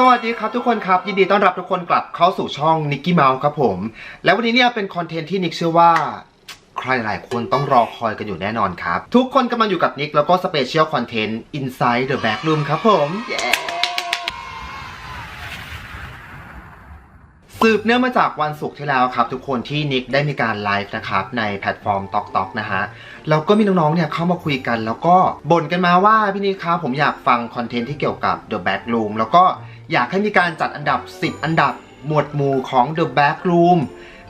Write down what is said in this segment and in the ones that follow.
สวัสดีครับทุกคนครับ ยินดีต้อนรับทุกคนกลับเข้าสู่ช่องนิกกี้เมาส์ครับผม แล้ววันนี้เนี่ยเป็นคอนเทนต์ที่นิกเชื่อว่า ใครหลายคนต้องรอคอยกันอยู่แน่นอนครับ ทุกคนกำลังอยู่กับนิกแล้วก็สเปเชียลคอนเทนต์ Inside the Back Room ครับผมเย้สืบเนื่องมาจากวันศุกร์ที่แล้วครับ ทุกคนที่นิกได้มีการไลฟ์นะครับ ในแพลตฟอร์ม t อกตอกนะฮะแล้วก็มีน้องๆเนี่ยเข้ามาคุยกัน แล้วก็บ่นกันมาว่าพี่นิกครับผมอยากฟังคอนเทนต์ที่เกี่ยวกับ The Back Room แล้วก็ อยากให้มีการจัดอันดับ 10 อันดับหมวดหมู่ของ The Back Room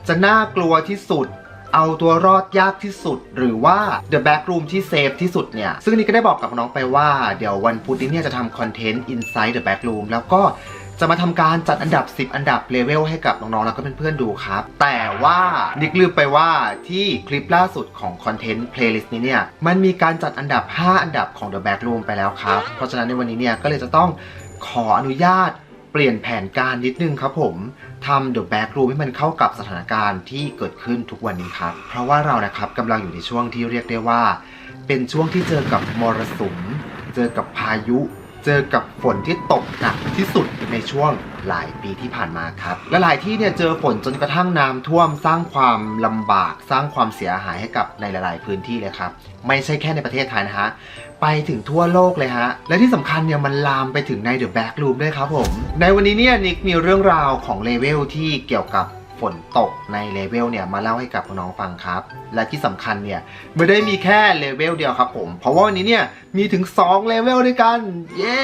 จะน่ากลัวที่สุด เอาตัวรอดยากที่สุด หรือว่า The Back Room ที่เซฟที่สุดเนี่ย ซึ่งนี่ก็ได้บอกกับน้องไปว่า เดี๋ยววันพุธนี้เนี่ยจะทำคอนเทนต์ Inside the Back Room แล้วก็จะมาทำการจัดอันดับ 10 อันดับเลเวลให้กับน้องๆ แล้วก็เพื่อนๆ ดูครับ แต่ว่านิกลืมไปว่าที่คลิปล่าสุดของคอนเทนต์เพลย์ลิสต์นี้เนี่ย มันมีการจัดอันดับ 5 อันดับของ The Back Room ไปแล้วครับ เพราะฉะนั้นในวันนี้เนี่ย ก็เลยจะต้อง ขออนุญาตเปลี่ยนแผนการนิดนึงครับผมทำ The Back Room ให้มันเข้ากับสถานการณ์ที่เกิดขึ้นทุกวันนี้ครับ เพราะว่าเรานะครับกำลังอยู่ในช่วงที่เรียกได้ว่า เป็นช่วงที่เจอกับมรสุม เจอกับพายุ เจอกับฝนที่ตกหนักที่สุดในช่วง หลายปีที่ผ่านมาครับ และหลายที่เนี่ยเจอฝนจนกระทั่งน้ำท่วมสร้างความลำบาก สร้างความเสียหายให้กับในหลาย ๆ พื้นที่เลยครับ ไม่ใช่แค่ในประเทศไทยนะฮะไปถึงทั่วโลกเลยฮะ และที่สำคัญเนี่ยมันลามไปถึงในเดอะแบ็กรูมด้วยครับผม ในวันนี้เนี่ยนิกมีเรื่องราวของเลเวลที่เกี่ยวกับ ฝนตกในเลเวลเนี่ยมาเล่าให้กับน้องฟังครับ และที่สำคัญเนี่ยไม่ได้มีแค่เลเวลเดียวครับผม เพราะว่าวันนี้เนี่ยมีถึง 2 เลเวลด้วยกัน เย้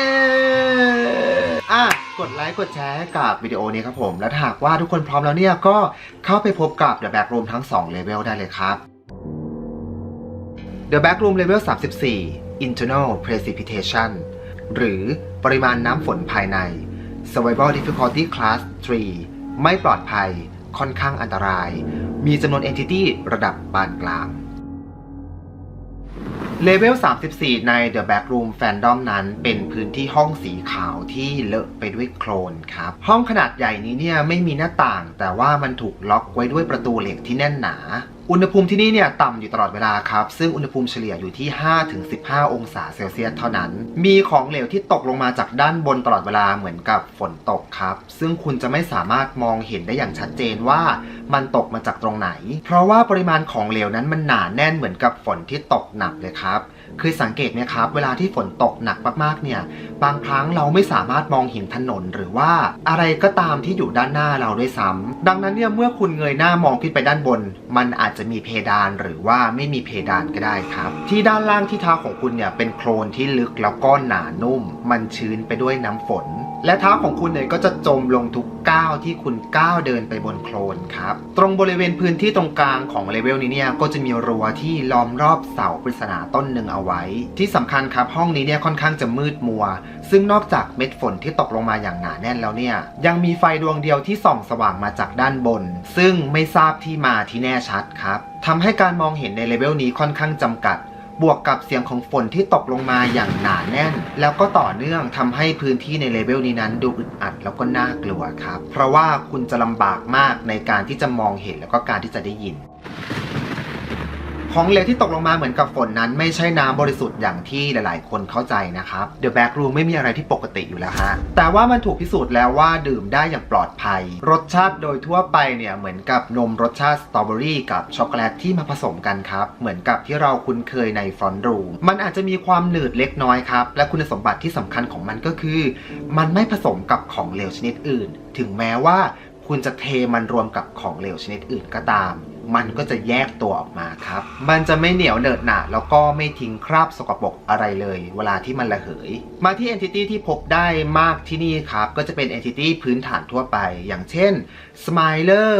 อะกดไลค์กดแชร์ให้กับวิดีโอนี้ครับผม และหากว่าทุกคนพร้อมแล้วเนี่ยก็เข้าไปพบกับ The Back Room ทั้ง2เลเวลได้เลยครับ The Back Room Level 34 Internal Precipitation หรือปริมาณน้ำฝนภายใน Survival Difficulty Class 3 ไม่ปลอดภัย ค่อนข้างอันตราย มีจำนวน Entity ระดับปานกลางเลเวล 34 ใน The Backroom Fandom นั้นเป็นพื้นที่ห้องสีขาวที่เลอะไปด้วยโคลนครับ ห้องขนาดใหญ่นี้เนี่ยไม่มีหน้าต่าง แต่ว่ามันถูกล็อกไว้ด้วยประตูเหล็กที่แน่นหนา อุณหภูมิที่นี่เนี่ยต่ำอยู่ตลอดเวลาครับ ซึ่งอุณหภูมิเฉลี่ยอยู่ที่ 5-15 องศาเซลเซียสเท่านั้น มีของเหลวที่ตกลงมาจากด้านบนตลอดเวลาเหมือนกับฝนตกครับ ซึ่งคุณจะไม่สามารถมองเห็นได้อย่างชัดเจนว่ามันตกมาจากตรงไหน เพราะว่าปริมาณของเหลวนั้นมันหนาแน่นเหมือนกับฝนที่ตกหนักเลยครับ คือสังเกตไหมครับ เวลาที่ฝนตกหนักมากๆเนี่ย บางครั้งเราไม่สามารถมองเห็นถนนหรือว่าอะไรก็ตามที่อยู่ด้านหน้าเราด้วยซ้ำดังนั้นเนี่ยเมื่อคุณเงยหน้ามองขึ้นไปด้านบน มันอาจจะมีเพดานหรือว่าไม่มีเพดานก็ได้ครับ ที่ด้านล่างที่เท้าของคุณเนี่ยเป็นโคลนที่ลึกแล้วก็หนานุ่ม มันชื้นไปด้วยน้ำฝน และเท้าของคุณเนี่ยก็จะจมลงทุกก้าวที่คุณก้าวเดินไปบนโคลนครับ ตรงบริเวณพื้นที่ตรงกลางของเลเวลนี้เนี่ยก็จะมีรั้วที่ล้อมรอบเสาปริศนาต้นหนึ่งเอาไว้ ที่สำคัญครับห้องนี้เนี่ยค่อนข้างจะมืดมัว ซึ่งนอกจากเม็ดฝนที่ตกลงมาอย่างหนาแน่นแล้วเนี่ยยังมีไฟดวงเดียวที่ส่องสว่างมาจากด้านบน ซึ่งไม่ทราบที่มาที่แน่ชัดครับทำให้การมองเห็นในเลเวลนี้ค่อนข้างจำกัด บวกกับเสียงของฝนที่ตกลงมาอย่างหนาแน่น แล้วก็ต่อเนื่องทำให้พื้นที่ในเลเวลนี้นั้นดูอึดอัดแล้วก็น่ากลัวครับ เพราะว่าคุณจะลำบากมากในการที่จะมองเห็นแล้วก็การที่จะได้ยิน ของเหลวที่ตกลงมาเหมือนกับฝนนั้น ไม่ใช่น้ำบริสุทธิ์อย่างที่หลาย ๆ คนเข้าใจนะครับ The Back Room ไม่มีอะไรที่ปกติอยู่แล้วฮะแต่ว่ามันถูกพิสูจน์แล้วว่าดื่มได้อย่างปลอดภัย รสชาติโดยทั่วไปเนี่ยเหมือนกับนมรสชาติสตรอเบอรี่กับช็อกโกแลตที่มาผสมกันครับเหมือนกับที่เราคุ้นเคยในฟรอนรูมมันอาจจะมีความหนืดเล็กน้อยครับและคุณสมบัติที่สำคัญของมันก็คือ มันไม่ผสมกับของเหลวชนิดอื่น ถึงแม้ว่าคุณจะเทมันรวมกับของเหลวชนิดอื่นก็ตาม มันก็จะแยกตัวออกมาครับ มันจะไม่เหนียวเหนอะหนะแล้วก็ไม่ทิ้งคราบสกปรกอะไรเลย เวลาที่มันระเหย มาที่ Entity ที่พบได้มากที่นี่ครับ ก็จะเป็น Entity พื้นฐานทั่วไป อย่างเช่น Smiler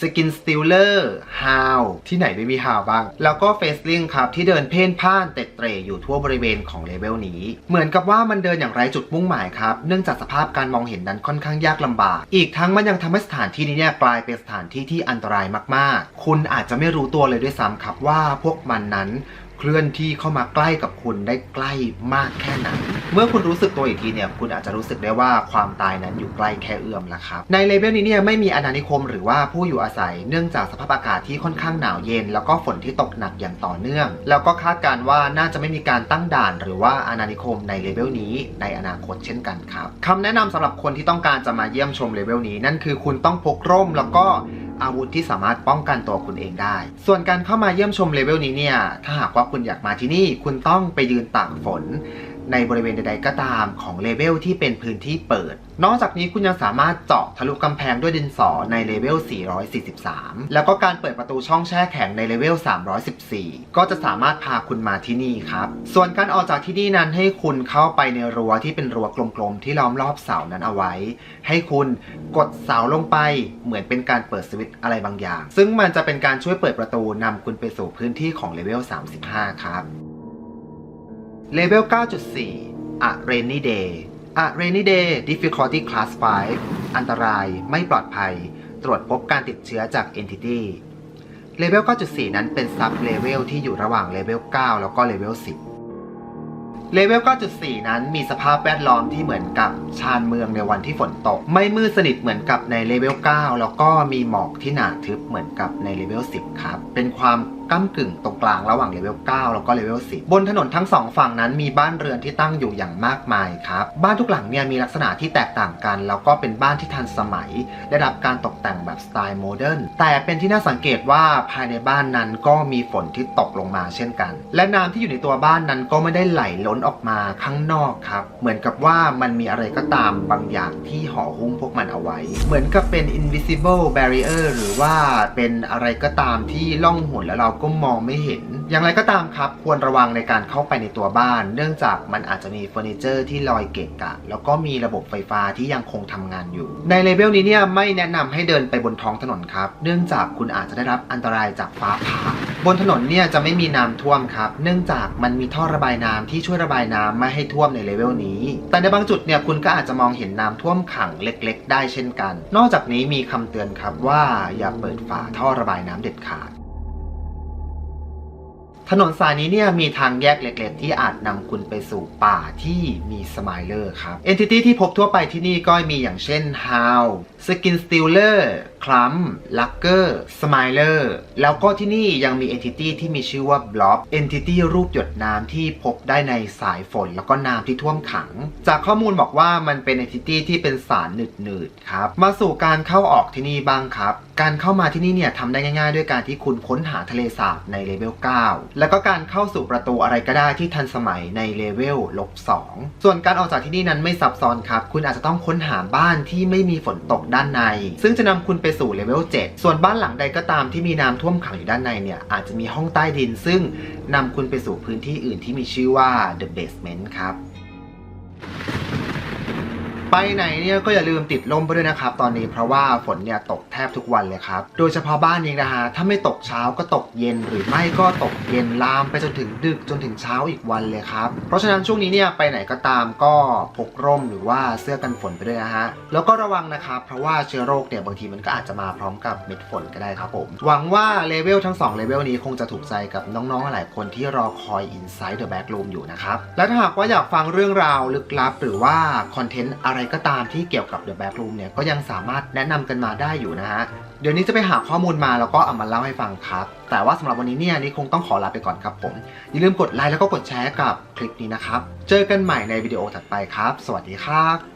สกินสติลเลอร์ฮาวที่ไหนไม่มีฮาวบ้าง แล้วก็เฟสลิงครับที่เดินเพ่นพ่านเตะเตะอยู่ทั่วบริเวณของเลเวลนี้ เหมือนกับว่ามันเดินอย่างไรจุดมุ่งหมายครับ เนื่องจากสภาพการมองเห็นนั้นค่อนข้างยากลำบาก อีกทั้งมันยังทำให้สถานที่นี้เนี่ยกลายเป็นสถานที่ที่อันตรายมากๆ คุณอาจจะไม่รู้ตัวเลยด้วยซ้ำครับว่าพวกมันนั้น เคลื่อนที่เข้ามาใกล้กับคุณได้ใกล้มากแค่ไหนเมื่อคุณรู้สึกตัวอีกทีเนี่ยคุณอาจจะรู้สึกได้ว่าความตายนั้นอยู่ใกล้แค่เอื้อมแล้วครับในเลเวลนี้เนี่ยไม่มีอาณานิคมหรือว่าผู้อยู่อาศัย เนื่องจากสภาพอากาศที่ค่อนข้างหนาวเย็น แล้วก็ฝนที่ตกหนักอย่างต่อเนื่อง แล้วก็คาดการณ์ว่าน่าจะไม่มีการตั้งด่าน หรือว่าอาณานิคมในเลเวลนี้ ในอนาคตเช่นกันครับคำแนะนำสำหรับคนที่ต้องการจะมาเยี่ยมชมเลเวลนี้ นั่นคือคุณต้องพกร่มแล้วก็ อาวุธที่สามารถป้องกันตัวคุณเองได้ ส่วนการเข้ามาเยี่ยมชมเลเวลนี้เนี่ย ถ้าหากว่าคุณอยากมาที่นี่ คุณต้องไปยืนตากฝน ในบริเวณใด ๆ ก็ตามของเลเวลที่เป็นพื้นที่เปิด นอกจากนี้คุณยังสามารถเจาะทะลุกำแพงด้วยดินสอในเลเวล 443 แล้วก็การเปิดประตูช่องแช่แข็งในเลเวล 314 ก็จะสามารถพาคุณมาที่นี่ครับ ส่วนการออกจากที่นี่นั้นให้คุณเข้าไปในรั้วที่เป็นรั้วกลมๆ ที่ล้อมรอบเสานั้นเอาไว้ ให้คุณกดเสาลงไปเหมือนเป็นการเปิดสวิตช์อะไรบางอย่าง ซึ่งมันจะเป็นการช่วยเปิดประตูนำคุณไปสู่พื้นที่ของเลเวล 35 ครับ เลเวล 9.4 A Rainy Day A Rainy Day Difficulty Class 5 อันตรายไม่ปลอดภัย ตรวจพบการติดเชื้อจาก Entity เลเวล 9.4 นั้นเป็นซับเลเวลที่อยู่ระหว่างเลเวล 9 แล้วก็เลเวล 10 เลเวล 9.4 นั้นมีสภาพแวดล้อมที่เหมือนกับชานเมืองในวันที่ฝนตก ไม่มืดสนิทเหมือนกับในเลเวล 9 แล้วก็มีหมอกที่หนาทึบเหมือนกับในเลเวล 10 ครับ เป็นความก้ากึ่งตรงกลางระหว่างเลเวล 9 แล้วก็เลเวล 10 บนถนนทั้งสองฝั่งนั้นมีบ้านเรือนที่ตั้งอยู่อย่างมากมายครับ บ้านทุกหลังเนี่ยมีลักษณะที่แตกต่างกัน แล้วก็เป็นบ้านที่ทันสมัย ได้รับการตกแต่งแบบสไตล์โมเดิร์น แต่เป็นที่น่าสังเกตว่าภายในบ้านนั้นก็มีฝนที่ตกลงมาเช่นกัน และน้ำที่อยู่ในตัวบ้านนั้นก็ไม่ได้ไหลล้นออกมาข้างนอกครับ เหมือนกับว่ามันมีอะไรก็ตามบางอย่างที่ห่อหุ้มพวกมันเอาไว้ เหมือนกับเป็น invisible barrier หรือว่าเป็นอะไรก็ตามที่ล่องหนแล้วเราก็มองไม่เห็น อย่างไรก็ตามครับ ควรระวังในการเข้าไปในตัวบ้าน เนื่องจากมันอาจจะมีเฟอร์นิเจอร์ที่ลอยเกะกะ แล้วก็มีระบบไฟฟ้าที่ยังคงทำงานอยู่ ในเลเวลนี้เนี่ยไม่แนะนำให้เดินไปบนท้องถนนครับ เนื่องจากคุณอาจจะได้รับอันตรายจากฟ้าผ่า บนถนนเนี่ยจะไม่มีน้ำท่วมครับ เนื่องจากมันมีท่อระบายน้ำที่ช่วยระบายน้ำไม่ให้ท่วมในเลเวลนี้ แต่ในบางจุดเนี่ยคุณก็อาจจะมองเห็นน้ำท่วมขังเล็ก ๆ ได้เช่นกัน นอกจากนี้มีคำเตือนครับว่าอย่าเปิดฝาท่อระบายน้ำเด็ดขาด ถนนสายนี้เนี่ยมีทางแยกเล็กๆ ที่อาจนำคุณไปสู่ป่าที่มีสม i เลอร์ครับเอนติตี้ที่พบทั่วไปที่นี่ก็มีอย่างเช่น How Skin Stealer คลัมลักเกอร์สมเลอร์แล้วก็ที่นี่ยังมี Entity ที่มีชื่อว่า Blob Entity รูปหยดน้ำที่พบได้ในสายฝน แล้วก็น้ำที่ท่วมขัง จากข้อมูลบอกว่ามันเป็น Entity ที่เป็นสารหนืดๆครับ มาสู่การเข้าออกที่นี่บ้างครับ การเข้ามาที่นี่เนี่ยทำได้ง่ายๆ ด้วยการที่คุณค้นหาทะเลสาบในเลเวล 9 แล้วก็การเข้าสู่ประตูอะไรก็ได้ที่ทันสมัยในเลเวลลบ 2 ส่วนการออกจากที่นี่นั้นไม่ซับซ้อนครับ คุณอาจจะต้องค้นหาบ้านที่ไม่มีฝนตกด้านใน ซึ่งจะนำคุณไปสู่เลเวล7ส่วนบ้านหลังใดก็ตามที่มีน้ำท่วมขังอยู่ด้านในเนี่ย อาจจะมีห้องใต้ดิน ซึ่งนำคุณไปสู่พื้นที่อื่นที่มีชื่อว่า the basement ครับไปไหนเนี่ยก็อย่าลืมติดลมไปด้วยนะครับ ตอนนี้เพราะว่าฝนเนี่ยตกแทบทุกวันเลยครับ โดยเฉพาะบ้านเองนะฮะถ้าไม่ตกเช้าก็ตกเย็นหรือไม่ก็ตกเย็นลามไปจนถึงดึกจนถึงเช้าอีกวันเลยครับ เพราะฉะนั้นช่วงนี้เนี่ยไปไหนก็ตามก็พกร่มหรือว่าเสื้อกันฝนไปด้วยนะฮะ แล้วก็ระวังนะครับ เพราะว่าเชื้อโรคเนี่ยบางทีมันก็อาจจะมาพร้อมกับเม็ดฝนก็ได้ครับผม หวังว่าเลเวลทั้งสองเลเวลนี้คงจะถูกใจกับน้องๆหลายคนที่รอคอย Inside the Backroom อยู่นะครับ และถ้าหากว่าอยากฟังเรื่องราวลึกลับ หรือว่าคอนเทนต์อะไรก็ตามที่เกี่ยวกับ The Backroom เนี่ยก็ยังสามารถแนะนำกันมาได้อยู่นะฮะ เดี๋ยวนี้จะไปหาข้อมูลมาแล้วก็เอามาเล่าให้ฟังครับ แต่ว่าสำหรับวันนี้เนี่ยนี่คงต้องขอลาไปก่อนครับผม อย่าลืมกดไลค์แล้วก็กดแชร์กับคลิปนี้นะครับ เจอกันใหม่ในวิดีโอถัดไปครับ สวัสดีครับ